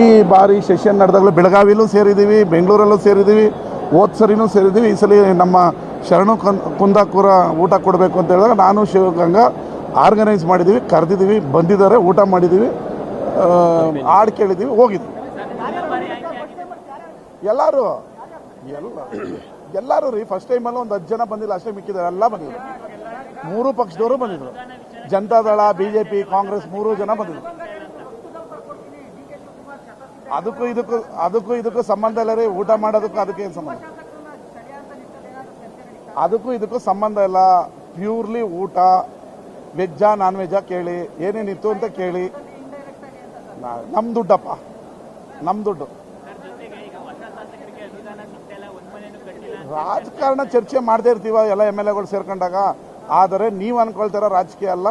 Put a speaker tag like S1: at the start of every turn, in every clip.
S1: ಈ ಬಾರಿ ಸೆಷನ್ ನಡೆದಾಗಲೂ ಬೆಳಗಾವಿಲೂ ಸೇರಿದ್ದೀವಿ, ಬೆಂಗಳೂರಲ್ಲೂ ಸೇರಿದ್ದೀವಿ ಹೋದ ಸರಿನೂ ಸೇರಿದ್ದೀವಿ. ಈ ಸಲ ನಮ್ಮ ಶರಣು ಕುಂದಾಪುರ ಊಟ ಕೊಡಬೇಕು ಅಂತ ಹೇಳಿದಾಗ ನಾನು, ಶಿವಗಂಗಾ ಆರ್ಗನೈಸ್ ಮಾಡಿದ್ದೀವಿ, ಕರೆದಿದ್ದೀವಿ, ಬಂದಿದ್ದಾರೆ, ಊಟ ಮಾಡಿದ್ದೀವಿ ಹಾಡು ಕೇಳಿದ್ದೀವಿ ಹೋಗಿದ್ವಿ ಎಲ್ಲರೂ ಎಲ್ಲ ಎಲ್ಲರೂ ರೀ ಫಸ್ಟ್ ಟೈಮಲ್ಲಿ ಒಂದು ಹತ್ತು ಜನ ಬಂದಿಲ್ಲ, ಅಷ್ಟೇ ಮಿಕ್ಕಿದ್ದಾರೆ, ಎಲ್ಲ ಬಂದಿದ್ರು ಮೂರು ಪಕ್ಷದವರು ಬಂದಿದ್ರು. Janata Dal B J P Congress ಮೂರು ಜನ ಬಂದಿದ್ರು. ಅದಕ್ಕೂ ಇದಕ್ಕೂ ಅದಕ್ಕೂ ಇದಕ್ಕೂ ಸಂಬಂಧ ಇಲ್ಲ ರೀ ಊಟ ಮಾಡೋದಕ್ಕೂ ಅದಕ್ಕೆ ಏನು ಸಂಬಂಧ? ಅದಕ್ಕೂ ಇದಕ್ಕೂ ಸಂಬಂಧ ಇಲ್ಲ. ಪ್ಯೂರ್ಲಿ ಊಟ, ವೆಜ್ಜಾ ನಾನ್ ವೆಜ್ಜಾ ಕೇಳಿ, ಏನೇನಿತ್ತು ಅಂತ ಕೇಳಿ. ನಮ್ ದುಡ್ಡಪ್ಪ, ನಮ್ ದುಡ್ಡು. ರಾಜಕಾರಣ ಚರ್ಚೆ ಮಾಡದೇ ಇರ್ತೀವ ಎಲ್ಲ ಎಂ ಎಲ್ ಎಗಳು ಸೇರ್ಕೊಂಡಾಗ. ಆದರೆ ನೀವು ಅನ್ಕೊಳ್ತೀರ ರಾಜಕೀಯ ಅಲ್ಲ.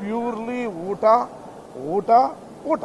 S1: ಪ್ಯೂರ್ಲಿ ಊಟ ಊಟ ಊಟ.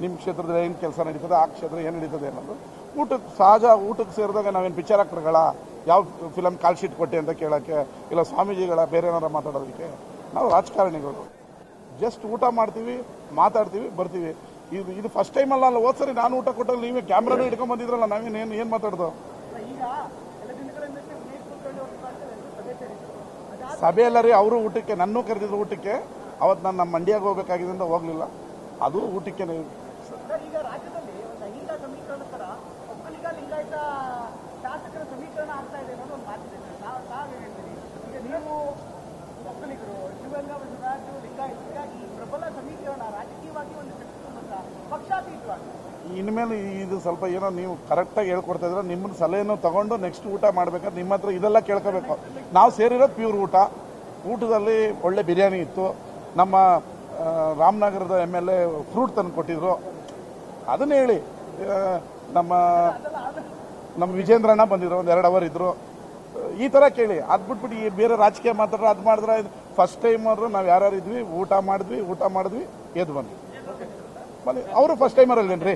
S1: ನಿಮ್ಮ ಕ್ಷೇತ್ರದಲ್ಲಿ ಏನು ಕೆಲಸ ನಡೀತದೆ, ಆ ಕ್ಷೇತ್ರ ಏನು ನಡೀತದೆ ಅನ್ನೋದು. ಊಟಕ್ಕೆ ಸಹಜ ಊಟಕ್ಕೆ ಸೇರಿದಾಗ ನಾವೇನು ಪಿಕ್ಚರ್ ಆಕ್ಟರ್ಗಳ ಯಾವ ಫಿಲಮ್ ಕಾಲ್ ಶೀಟ್ ಕೊಟ್ಟೆ ಅಂತ ಕೇಳೋಕ್ಕೆ ಇಲ್ಲ ಸ್ವಾಮೀಜಿಗಳ ಬೇರೆ ಏನಾರ ಮಾತಾಡೋದಕ್ಕೆ, ನಾವು ರಾಜಕಾರಣಿಗಳು. ಜಸ್ಟ್ ಊಟ ಮಾಡ್ತೀವಿ, ಮಾತಾಡ್ತೀವಿ, ಬರ್ತೀವಿ. ಇದು ಇದು ಫಸ್ಟ್ ಟೈಮ್ ಅಲ್ಲ ಅಲ್ಲ, ಹೋದ್ ಸರಿ ನಾನು ಊಟ ಕೊಟ್ಟಾಗ ನೀವೇ ಕ್ಯಾಮ್ರಾನು ಹಿಡ್ಕೊಂಡು ಬಂದಿದ್ರಲ್ಲ, ನಾವೇನು ಏನು ಮಾತಾಡ್ದು? ಸಭೆ ಎಲ್ಲ ರೀ, ಅವರು ಊಟಕ್ಕೆ, ನನ್ನೂ ಕರೆದಿದ್ರು ಊಟಕ್ಕೆ. ಅವತ್ತು ನಾನು ನಮ್ಮ ಮಂಡ್ಯಾಗ ಹೋಗ್ಬೇಕಾಗಿದ್ದರಿಂದ ಹೋಗಲಿಲ್ಲ. ಅದು ಊಟಕ್ಕೆ
S2: ಸರ್, ಈಗ ರಾಜ್ಯದಲ್ಲಿ ಒಂದು ಅಹಿಂದ ಸಮೀಕರಣ ತರ ಒಕ್ಕಲಿಗ ಲಿಂಗಾಯತ ಶಾಸಕರ ಸಮೀಕರಣ ಆಗ್ತಾ ಇದೆ ಅನ್ನೋದು ಒಂದು ಮಾತಿದೆ. ಸರ್. ತಾವು ಹೇಳ್ತೀರಿ. ಈಗ ನೀವು ಒಕ್ಕಲಿಗರು ಶಿವಗಂಗಾ ಬಸವರಾಜು ಲಿಂಗಾಯತ ಹೀಗಾಗಿ ಪ್ರಬಲ ಸಮೀಕರಣ ರಾಜಕೀಯವಾಗಿ ಒಂದು ಶಕ್ತಿಗೊಂಡ ಪಕ್ಷಾತೀತವಾಗಿ.
S1: ಇನ್ಮೇಲೆ ಇದು ಸ್ವಲ್ಪ ಏನೋ ನೀವು ಕರೆಕ್ಟಾಗಿ ಹೇಳ್ಕೊಡ್ತಾ ಇದ್ರೆ ನಿಮ್ಮ ಸಲಹೆನೂ ತಗೊಂಡು ನೆಕ್ಸ್ಟ್ ಊಟ ಮಾಡ್ಬೇಕಾದ್ರೆ ನಿಮ್ಮ ಹತ್ರ ಇದೆಲ್ಲ ಕೇಳ್ಕೋಬೇಕು. ನಾವು ಸೇರಿರೋದು ಪ್ಯೂರ್ ಊಟ. ಊಟದಲ್ಲಿ ಒಳ್ಳೆ ಬಿರಿಯಾನಿ ಇತ್ತು. ನಮ್ಮ ರಾಮನಗರದ ಎಂ ಎಲ್ ಎ ಫ್ರೂಟ್ ತಂದು ಕೊಟ್ಟಿದ್ರು. ಅದನ್ನ ಹೇಳಿ ನಮ್ಮ ನಮ್ಮ ವಿಜೇಂದ್ರಣ್ಣ ಬಂದಿದ್ರು, ಒಂದು ಎರಡು ಅವರ್ ಇದ್ರು. ಈ ತರ ಕೇಳಿ, ಅದ್ ಬಿಟ್ಬಿಟ್ಟು ಈ ಬೇರೆ ರಾಜಕೀಯ ಮಾತಾಡ್ರೆ ಅದು ಮಾಡಿದ್ರೆ ಫಸ್ಟ್ ಟೈಮ್ ಆದ್ರು ನಾವು ಯಾರ್ಯಾರು ಇದ್ವಿ, ಊಟ ಮಾಡಿದ್ವಿ ಊಟ ಮಾಡಿದ್ವಿ ಎದ್ದು ಬಂದ್ವಿ. ಅವರು ಫಸ್ಟ್ ಟೈಮರ್ ಅಲ್ಲೇನ್ರಿ?